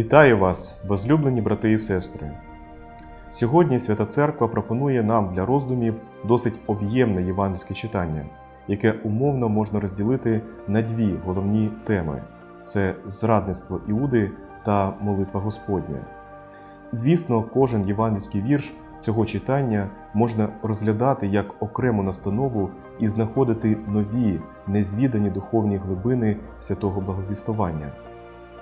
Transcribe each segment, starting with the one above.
Вітаю вас, возлюблені брати і сестри. Сьогодні Свята Церква пропонує нам для роздумів досить об'ємне євангельське читання, яке умовно можна розділити на дві головні теми: це зрадництво Іуди та молитва Господня. Звісно, кожен євангельський вірш цього читання можна розглядати як окрему настанову і знаходити нові, незвідані духовні глибини святого благовістування.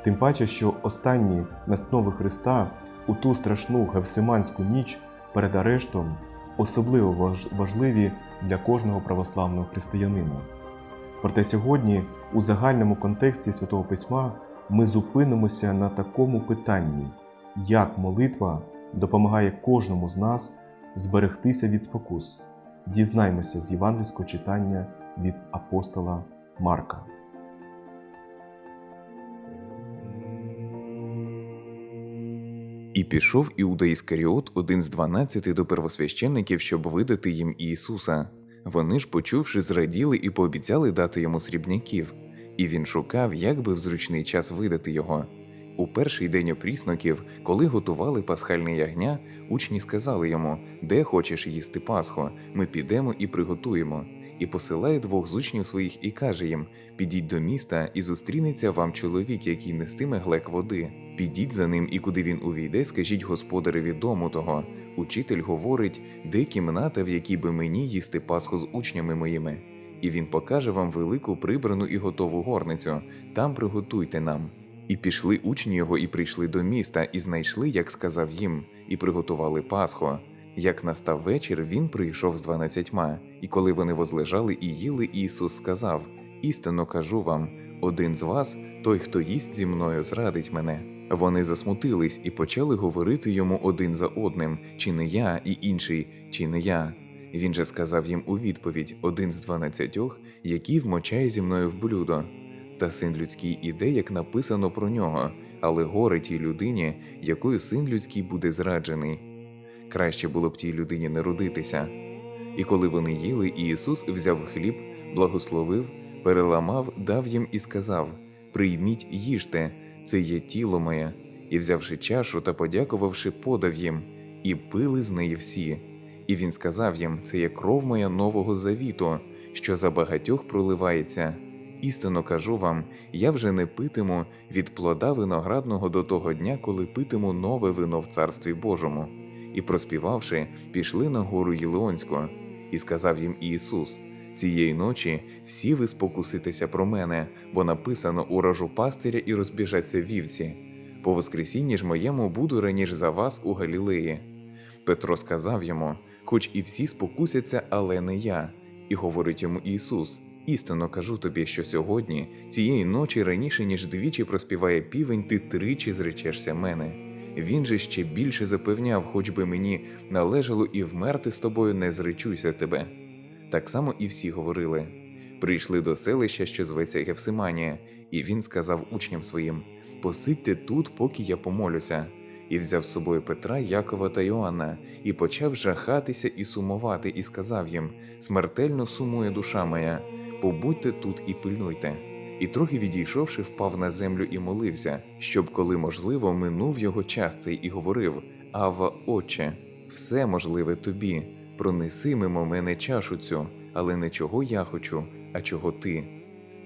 Тим паче, що останні настанови Христа у ту страшну гевсиманську ніч перед арештом особливо важливі для кожного православного християнина. Проте сьогодні, у загальному контексті Святого Письма, ми зупинимося на такому питанні, як молитва допомагає кожному з нас зберегтися від спокус. Дізнаймося з євангельського читання від апостола Марка. І пішов Іуда Іскаріот, один з дванадцяти до первосвященників, щоб видати їм Ісуса. Вони ж, почувши, зраділи і пообіцяли дати йому срібняків, і він шукав, як би в зручний час видати його. У перший день опрісноків, коли готували пасхальне ягня, учні сказали йому: Де хочеш їсти Пасху, ми підемо і приготуємо. І посилає двох з учнів своїх і каже їм: Підіть до міста, і зустрінеться вам чоловік, який нестиме глек води. Підіть за ним, і куди він увійде, скажіть господареві дому того. Учитель говорить, де кімната, в якій би мені їсти Пасху з учнями моїми. І він покаже вам велику прибрану і готову горницю. Там приготуйте нам. І пішли учні його, і прийшли до міста, і знайшли, як сказав їм, і приготували Пасху. Як настав вечір, він прийшов з дванадцятьма, і коли вони возлежали і їли, Ісус сказав: Істинно кажу вам, один з вас, той, хто їсть зі мною, зрадить мене. Вони засмутились і почали говорити йому один за одним, чи не я, і інший, чи не я. Він же сказав їм у відповідь один з дванадцятьох, який вмочає зі мною в блюдо. Та син людський іде, як написано про нього, але горе тій людині, якою син людський буде зраджений. Краще було б тій людині не родитися. І коли вони їли, Ісус взяв хліб, благословив, переламав, дав їм і сказав: Прийміть, їжте, це є тіло моє. І взявши чашу та подякувавши, подав їм, і пили з неї всі. І він сказав їм: Це є кров моя нового завіту, що за багатьох проливається. Істинно кажу вам, я вже не питиму від плода виноградного до того дня, коли питиму нове вино в царстві Божому. І проспівавши, пішли на гору Єлеонську, і сказав їм Ісус: Цієї ночі всі ви спокуситеся про мене, бо написано уражу пастиря і розбіжаться вівці. По воскресінні ж моєму буду раніше за вас у Галілеї. Петро сказав йому: Хоч і всі спокусяться, але не я. І говорить йому Ісус: Істинно кажу тобі, що сьогодні, цієї ночі, раніше ніж двічі проспіває півень, ти тричі зречешся мене. Він же ще більше запевняв, хоч би мені належало і вмерти з тобою, не зречуся тебе. Так само і всі говорили. Прийшли до селища, що зветься Гевсиманія, і він сказав учням своїм: Посидьте тут, поки я помолюся. І взяв з собою Петра, Якова та Йоанна, і почав жахатися і сумувати, і сказав їм: Смертельно сумує душа моя, побудьте тут і пильнуйте. І трохи відійшовши, впав на землю і молився, щоб, коли можливо, минув його час цей і говорив: Ава, Отче, все можливе тобі, пронеси мимо мене чашу цю, але не чого я хочу, а чого ти.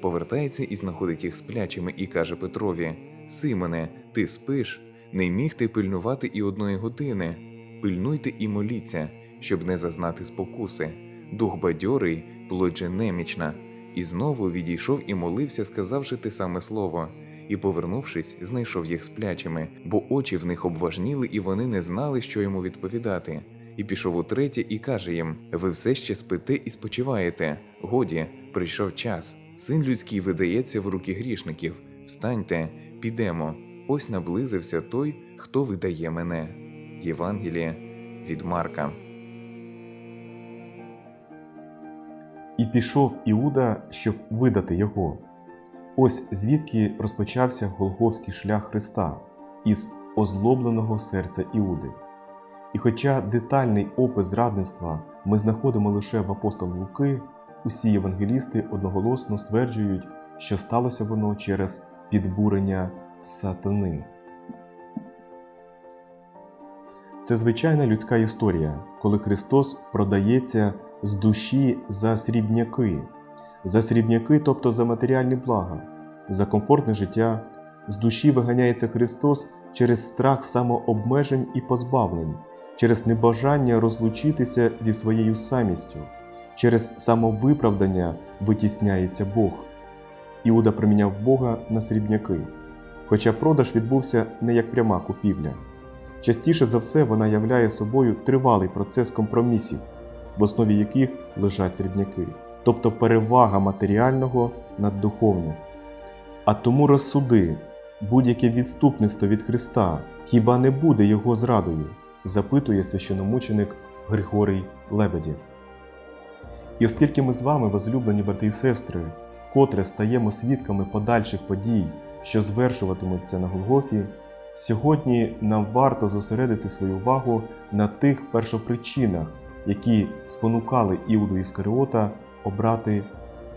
Повертається і знаходить їх сплячими, і каже Петрові: Симоне, ти спиш? Не міг ти пильнувати і одної години. Пильнуйте і моліться, щоб не зазнати спокуси. Дух бадьорий, плоть же немічна. І знову відійшов і молився, сказавши те саме слово. І, повернувшись, знайшов їх сплячими, бо очі в них обважніли, і вони не знали, що йому відповідати. І пішов утретє і каже їм: Ви все ще спите і спочиваєте. Годі, прийшов час. Син людський видається в руки грішників. Встаньте, підемо. Ось наблизився той, хто видає мене. Євангеліє від Марка. І пішов Іуда, щоб видати його. Ось звідки розпочався голговський шлях Христа із озлобленого серця Іуди. І хоча детальний опис зрадництва ми знаходимо лише в апостола Луки, усі євангелісти одноголосно стверджують, що сталося воно через підбурення сатани. Це звичайна людська історія, коли Христос продається з душі за срібняки, за срібняки, тобто за матеріальні блага, за комфортне життя. З душі виганяється Христос через страх самообмежень і позбавлень, через небажання розлучитися зі своєю самістю, через самовиправдання витісняється Бог. Іуда приміняв Бога на срібняки, хоча продаж відбувся не як пряма купівля. Частіше за все вона являє собою тривалий процес компромісів, в основі яких лежать срібняки, тобто перевага матеріального над духовним. А тому розсуди, будь-яке відступництво від Христа хіба не буде його зрадою? запитує священомученик Григорій Лебедєв. І оскільки ми з вами, возлюблені брати і сестри, вкотре стаємо свідками подальших подій, що звершуватимуться на Голгофі, сьогодні нам варто зосередити свою увагу на тих першопричинах, які спонукали Іуду Іскаріота обрати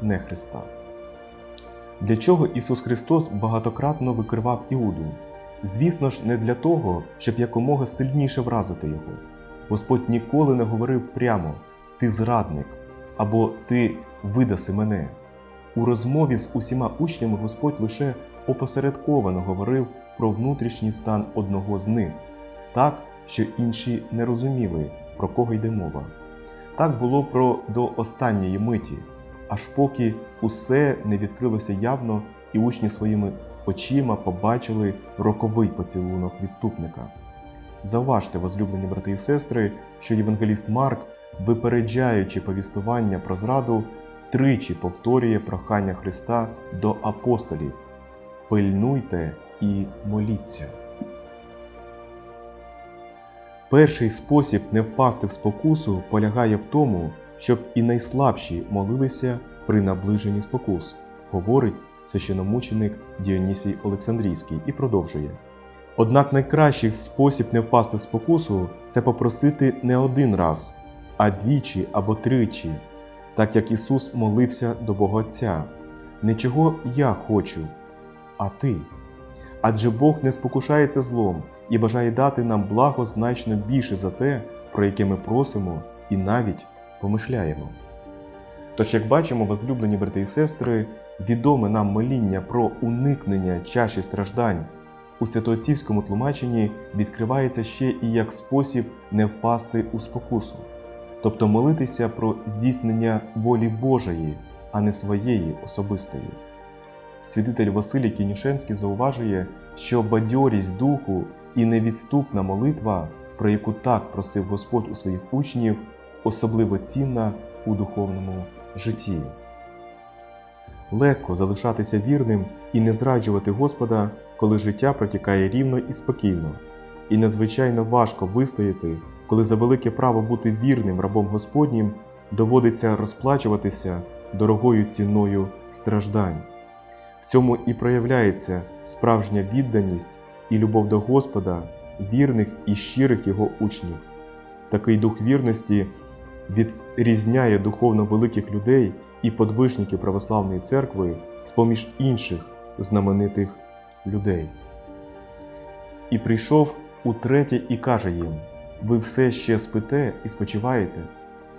не Христа. Для чого Ісус Христос багатократно викривав Іуду? Звісно ж, не для того, щоб якомога сильніше вразити його. Господь ніколи не говорив прямо Ти зрадник або Ти видаси мене. У розмові з усіма учнями Господь лише опосередковано говорив про внутрішній стан одного з них, так, що інші не розуміли, про кого йде мова. Так було про до останньої миті, аж поки усе не відкрилося явно, і учні своїми очима побачили роковий поцілунок відступника. Заважте, возлюблені брати і сестри, що євангеліст Марк, випереджаючи повістування про зраду, тричі повторює прохання Христа до апостолів: пильнуйте і моліться. Перший спосіб не впасти в спокусу полягає в тому, щоб і найслабші молилися при наближенні спокус, говорить священомученик Діонісій Олександрійський і продовжує. Однак найкращий спосіб не впасти в спокусу це попросити не один раз, а двічі або тричі, так як Ісус молився до Бога Отця. Не чого я хочу, а ти. Адже Бог не спокушається злом і бажає дати нам благо значно більше за те, про яке ми просимо і навіть помишляємо. Тож, як бачимо, возлюблені брати і сестри, відоме нам моління про уникнення чаші страждань у святоотцівському тлумаченні відкривається ще і як спосіб не впасти у спокусу, тобто молитися про здійснення волі Божої, а не своєї особистої. Святитель Василій Кінішенський зауважує, що бадьорість духу і невідступна молитва, про яку так просив Господь у своїх учнів, особливо цінна у духовному житті. Легко залишатися вірним і не зраджувати Господа, коли життя протікає рівно і спокійно, і надзвичайно важко вистояти, коли за велике право бути вірним рабом Господнім доводиться розплачуватися дорогою ціною страждань. В цьому і проявляється справжня відданість і любов до Господа, вірних і щирих його учнів. Такий дух вірності відрізняє духовно великих людей і подвижників православної церкви з поміж інших знаменитих людей. І прийшов утретє і каже їм: Ви все ще спите і спочиваєте?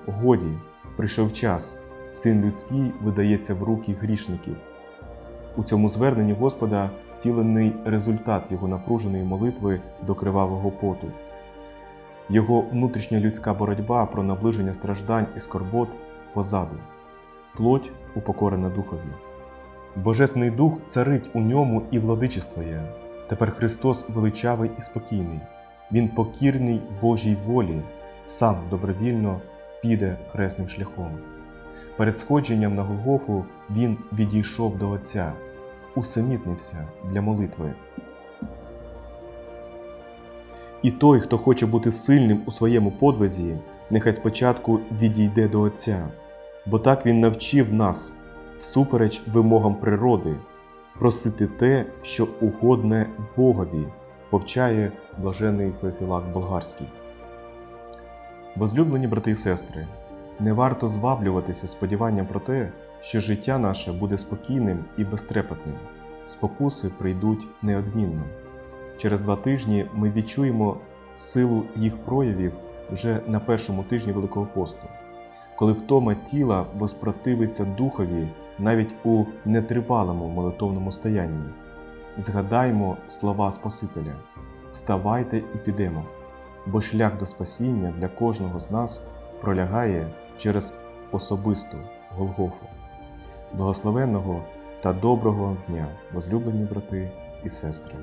Годі, прийшов час, син людський видається в руки грішників. У цьому зверненні Господа втілений результат його напруженої молитви до кривавого поту. Його внутрішня людська боротьба про наближення страждань і скорбот позаду, плоть упокорена духові. Божественний дух царить у ньому і владичествує. Тепер Христос величавий і спокійний. Він покірний Божій волі, сам добровільно піде хресним шляхом. Перед сходженням на Голгофу він відійшов до Отця, усамітнився для молитви. І той, хто хоче бути сильним у своєму подвизі, нехай спочатку відійде до Отця, бо так Він навчив нас, всупереч вимогам природи, просити те, що угодне Богові, повчає блажений Феофілак Болгарський. Возлюблені брати і сестри, не варто зваблюватися сподіванням про те, що життя наше буде спокійним і безтрепетним. Спокуси прийдуть неодмінно. Через два тижні ми відчуємо силу їх проявів вже на першому тижні Великого посту, коли втома тіла воспротивиться духові навіть у нетривалому молитовному стоянні. Згадаймо слова Спасителя: Вставайте і підемо, бо шлях до спасіння для кожного з нас пролягає через особисту Голгофу. Благословенного та доброго дня, возлюблені брати і сестри.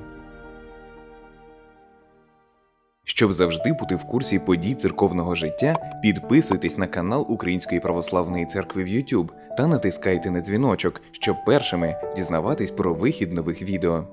Щоб завжди бути в курсі подій церковного життя, підписуйтесь на канал Української православної церкви в YouTube та натискайте на дзвіночок, щоб першими дізнаватись про вихід нових відео.